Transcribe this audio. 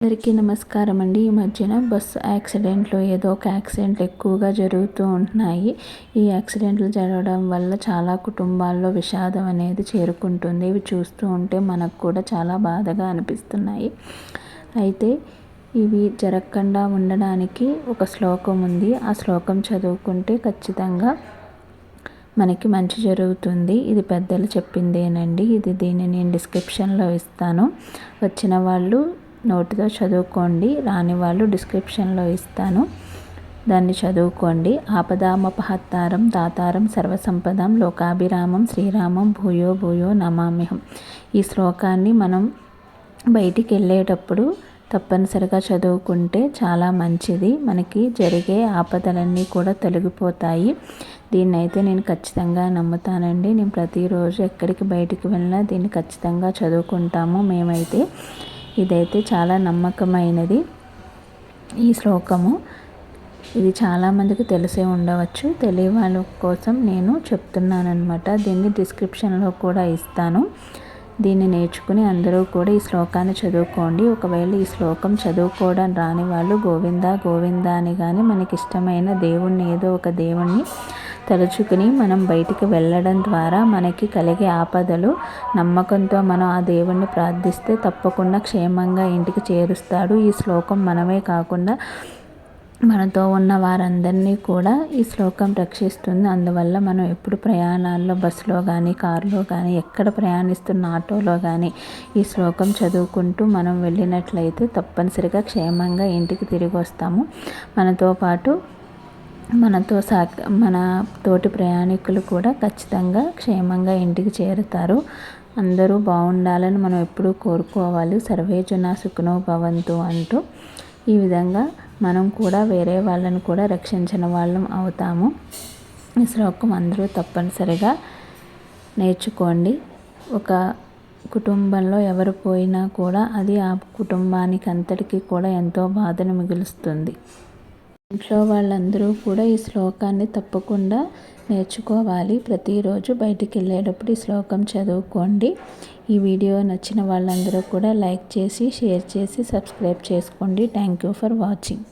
అందరికీ నమస్కారం అండి ఈ మధ్యన బస్సు యాక్సిడెంట్లు ఏదో ఒక యాక్సిడెంట్లు ఎక్కువగా జరుగుతూ ఉంటున్నాయి. ఈ యాక్సిడెంట్లు జరగడం వల్ల చాలా కుటుంబాల్లో విషాదం అనేది చేరుకుంటుంది. ఇవి చూస్తూ ఉంటే మనకు కూడా చాలా బాధగా అనిపిస్తున్నాయి. అయితే ఇవి జరగకుండా ఉండడానికి ఒక శ్లోకం ఉంది. ఆ శ్లోకం చదువుకుంటే ఖచ్చితంగా మనకి మంచి జరుగుతుంది. ఇది పెద్దలు చెప్పిందేనండి. ఇది దీన్ని నేను డిస్క్రిప్షన్లో ఇస్తాను. వచ్చిన వాళ్ళు నోటితో చదువుకోండి. రాని వాళ్ళు డిస్క్రిప్షన్లో ఇస్తాను. దాన్ని చదువుకోండి. ఆపదామపహత్తారం దాతారం సర్వసంపదం లోకాభిరామం శ్రీరామం భూయో భూయో నమామ్యహం. ఈ శ్లోకాన్ని మనం బయటికి వెళ్ళేటప్పుడు తప్పనిసరిగా చదువుకుంటే చాలా మంచిది. మనకి జరిగే ఆపదలన్నీ కూడా తొలగిపోతాయి. దీన్ని అయితే నేను ఖచ్చితంగా నమ్ముతానండి. నేను ప్రతిరోజు ఎక్కడికి బయటికి వెళ్ళినా దీన్ని ఖచ్చితంగా చదువుకుంటాము. మేమైతే ఇదైతే చాలా నమ్మకమైనది. ఈ శ్లోకము. ఇది చాలామందికి తెలిసే ఉండవచ్చు. తెలియ వాళ్ళ కోసం నేను చెప్తున్నాను అనమాట దీన్ని డిస్క్రిప్షన్లో కూడా ఇస్తాను. దీన్ని నేర్చుకుని అందరూ కూడా ఈ శ్లోకాన్ని చదువుకోండి. ఒకవేళ ఈ శ్లోకం చదువుకోవడం రాని వాళ్ళు గోవిందా గోవిందా అని కానీ మనకి ఇష్టమైన దేవుణ్ణి ఏదో ఒక దేవుణ్ణి తలుచుకుని మనం బయటికి వెళ్ళడం ద్వారా మనకి కలిగే ఆపదలు నమ్మకంతో మనం ఆ దేవుణ్ణి ప్రార్థిస్తే తప్పకుండా క్షేమంగా ఇంటికి చేరుస్తాడు. ఈ శ్లోకం మనమే కాకుండా మనతో ఉన్న వారందరినీ కూడా ఈ శ్లోకం రక్షిస్తుంది. అందువల్ల మనం ఎప్పుడు ప్రయాణాల్లో బస్సులో కానీ కారులో కానీ ఎక్కడ ప్రయాణిస్తున్న ఆటోలో కానీ ఈ శ్లోకం చదువుకుంటూ మనం వెళ్ళినట్లయితే తప్పనిసరిగా క్షేమంగా ఇంటికి తిరిగి వస్తాము. మనతో పాటు మనతో సా మన తోటి ప్రయాణికులు కూడా ఖచ్చితంగా క్షేమంగా ఇంటికి చేరుతారు. అందరూ బాగుండాలని మనం ఎప్పుడూ కోరుకోవాలి. సర్వేజన సుఖనో భవంతు అంటూ ఈ విధంగా మనం కూడా వేరే వాళ్ళని కూడా రక్షించిన వాళ్ళం అవుతాము. ఈ శ్లోకం అందరూ తప్పనిసరిగా నేర్చుకోండి. ఒక కుటుంబంలో ఎవరు పోయినా కూడా అది ఆ కుటుంబానికి అంతటికీ కూడా ఎంతో బాధను మిగులుస్తుంది. ఇంట్లో వాళ్ళందరూ కూడా ఈ శ్లోకాన్ని తప్పకుండా నేర్చుకోవాలి. ప్రతిరోజు బయటికి వెళ్ళేటప్పుడు ఈ శ్లోకం చదువుకోండి. ఈ వీడియో నచ్చిన వాళ్ళందరూ కూడా లైక్ చేసి షేర్ చేసి సబ్స్క్రైబ్ చేసుకోండి. Thank you for watching.